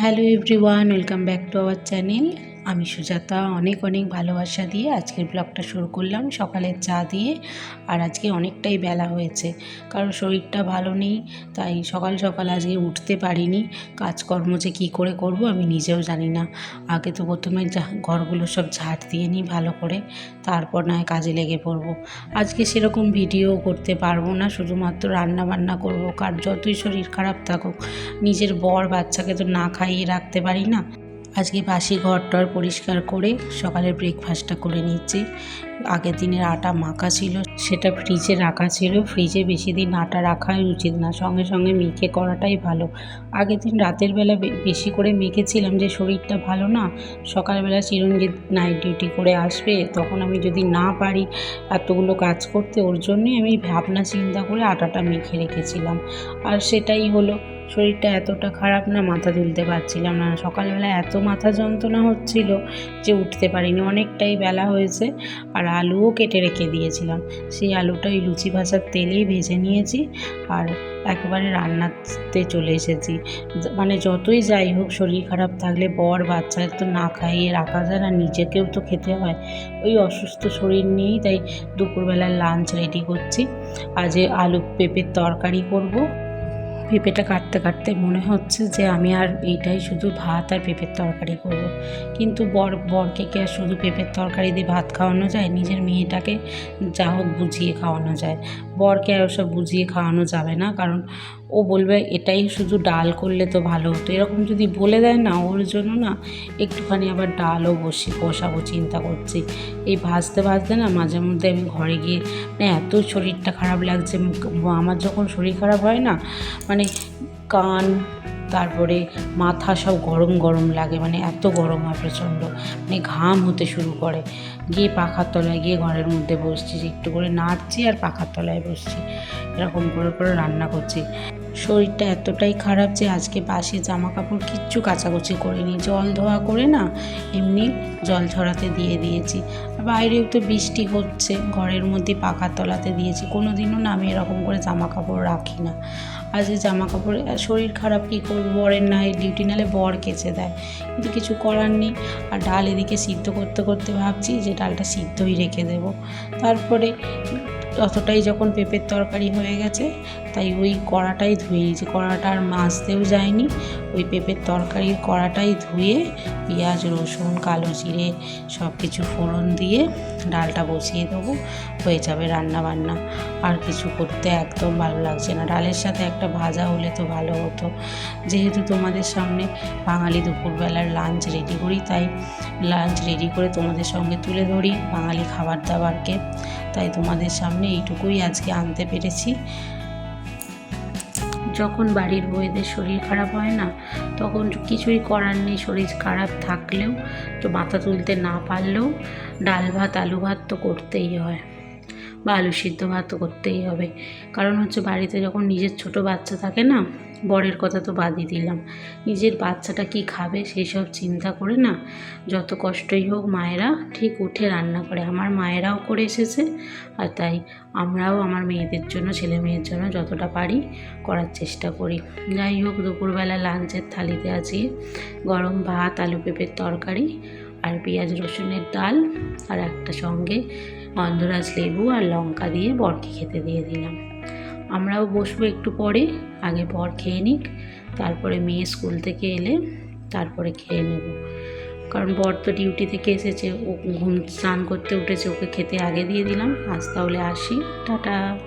Hello everyone welcome back to our channel. আমি সুজাতা অনেক অনেক ভালোবাসা দিয়ে আজকের ব্লগটা শুরু করলাম। সকালের চা দিয়ে আর আজকে অনেকটাই বেলা হয়েছে। কারণ শরীরটা ভালো নেই, তাই সকাল সকাল আজকে উঠতে পারিনি। কাজকর্ম যে কী করে করব আমি নিজেও জানি না। আগে তো প্রথমে ঘরগুলো সব ঝাড় দিয়ে নিই ভালো করে, তারপর নয় কাজে লেগে পড়ব। আজকে সেরকম ভিডিও করতে পারব না, শুধুমাত্র রান্না বান্না করব। কার যতই শরীর খারাপ থাকুক, নিজের বর বাচ্চাকে তো না খাইয়ে রাখতে পারি না। আজকে বাসি ঘর টর পরিষ্কার করে সকালের ব্রেকফাস্টটা করে নিচ্ছি। আগের দিনের আটা মাখা ছিল, সেটা ফ্রিজে রাখা ছিল। ফ্রিজে বেশি দিন আটা রাখাই উচিত না। সঙ্গে সঙ্গে মেখে করাটাই ভালো। আগের দিন রাতের বেলা বেশি করে মেখেছিলাম যে শরীরটা ভালো না, সকালবেলা চিরঞ্জিত নাইট ডিউটি করে আসবে, তখন আমি যদি না পারি এতগুলো কাজ করতে, ওর জন্যই আমি ভাবনা চিন্তা করে আটাটা মেখে রেখেছিলাম। আর সেটাই হলো শরীরটা এতটা খারাপ না, মাথা তুলতে পারছিলাম না। সকালবেলা এত মাথা যন্ত্রণা হচ্ছিল যে উঠতে পারিনি। অনেকটাই বেলা হয়েছে আর আলুও কেটে রেখে দিয়েছিলাম। সেই আলুটা ওই লুচি ভাজার তেলেই ভেজে নিয়েছি আর একেবারে রান্নাতে চলে এসেছি। মানে যতই যাই হোক, শরীর খারাপ থাকলে বর বাচ্চা তো না খাইয়ে রাখা যায় না, নিজেকেও তো খেতে হয়। ওই অসুস্থ শরীর নিয়েই তাই দুপুরবেলার লাঞ্চ রেডি করছি। আজ আলু পেঁপের তরকারি করব। পেঁপেটা কাটতে কাটতে মনে হচ্ছে যে আমি আর এইটাই শুধু ভাত আর পেঁপের তরকারি করব। কিন্তু বর, বরকে কি আর শুধু পেঁপের তরকারি দিয়ে ভাত খাওয়ানো যায়? নিজের মেয়েটাকে যা হোক বুঝিয়ে খাওয়ানো যায়। বরকে আর ওসব বুঝিয়ে খাওয়ানো যাবে না। কারণ ও বলবে, এটাই শুধু ডাল করলে তো ভালো হতো। এরকম যদি বলে দেয় না ওর জন্য না, একটুখানি আবার ডালও বসি বসাবো, চিন্তা করছি। এই ভাজতে ভাজতে না মাঝে মধ্যে আমি ঘরে গিয়ে মানে এত শরীরটা খারাপ লাগছে। আমার যখন শরীর খারাপ হয় না মানে কান, তারপরে মাথা সব গরম গরম লাগে মানে এত গরম হয় প্রচণ্ড মানে ঘাম হতে শুরু করে। গিয়ে পাখার তলায় গিয়ে ঘরের মধ্যে বসছি, একটু করে নাড়ছি আর পাখার তলায় বসছি। এরকম করে করে রান্না করছি। শরীরটা এতটাই খারাপ যে আজকে বাসি জামা কাপড় কিচ্ছু কাচাকুচি করিনি। জল ধোয়া করে না এমনি জল ছড়াতে দিয়ে দিয়েছি। বাইরেও তো বৃষ্টি হচ্ছে, ঘরের মধ্যে পাখার তলাতে দিয়েছি। কোনো দিনও না আমি এরকম করে জামা কাপড় রাখি না। আজকে জামা কাপড় শরীর খারাপ কী করব? বরের নাই, ডিউটি নালে বর কেচে দেয়। কিন্তু কিছু করার নেই। আর ডাল এদিকে সিদ্ধ করতে করতে ভাবছি যে ডালটা সিদ্ধই রেখে দেবো। তারপরে ততটাই যখন পেঁপের তরকারি হয়ে গেছে, তাই ওই কড়াটাই ধুয়ে নিয়েছি। কড়াটা আর মাজতেও যায়নি। ওই পেঁপের তরকারির কড়াটাই ধুয়ে পেঁয়াজ, রসুন, কালো জিরে সব কিছু ফোড়ন দিয়ে ডালটা বসিয়ে দেবো। হয়ে যাবে রান্না বান্না আর কিছু করতে একদম ভালো লাগছে না। ডালের সাথে একটা ভাজা হলে তো ভালো হতো। যেহেতু তোমাদের সামনে বাঙালি দুপুরবেলার লাঞ্চ রেডি করি, তাই লাঞ্চ রেডি করে তোমাদের সঙ্গে তুলে ধরি বাঙালি খাবার দাবারকে। তাই তোমাদের সামনে এইটুকুই আজকে আনতে পেরেছি। যখন বাড়ির বউয়েদের শরীর খারাপ হয় না, তখন কিছুই করার নেই, শরীর খারাপ থাকলেও, তো মাথা তুলতে না পারলেও ডাল ভাত, আলু ভাত তো করতেই হয় বা আলু সিদ্ধ ভাত করতেই হবে। কারণ হচ্ছে বাড়িতে যখন নিজের ছোট বাচ্চা থাকে না বরের কথা তো বাদই দিলাম। নিজের বাচ্চাটা কি খাবে সেই সব চিন্তা করে না। যত কষ্টই হোক মায়েরা ঠিক উঠে রান্না করে। আমার মায়েরাও করে এসেছে আর তাই আমরাও আমার মেয়েদের জন্য, ছেলে মেয়ের জন্য যতটা পারি করার চেষ্টা করি। যাই হোক, দুপুরবেলা লাঞ্চের থালিতে আছি। গরম ভাত, আলু পেঁপের তরকারি আর পেঁয়াজ রসুনের ডাল আর একটা সঙ্গে গন্ধরাজ লেবু আর লঙ্কা দিয়ে বরকে খেতে দিয়ে দিলাম। আমরাও বসবো একটু পরে, আগে পর খেয়ে নিক, তারপরে মেয়ে স্কুল থেকে এলে তারপরে খেয়ে নেব। কারণ বর তো ডিউটি থেকে এসেছে, ও ঘুম স্নান করতে উঠেছে, ওকে খেতে আগে দিয়ে দিলাম, আজ তাহলে আসি, টাটা।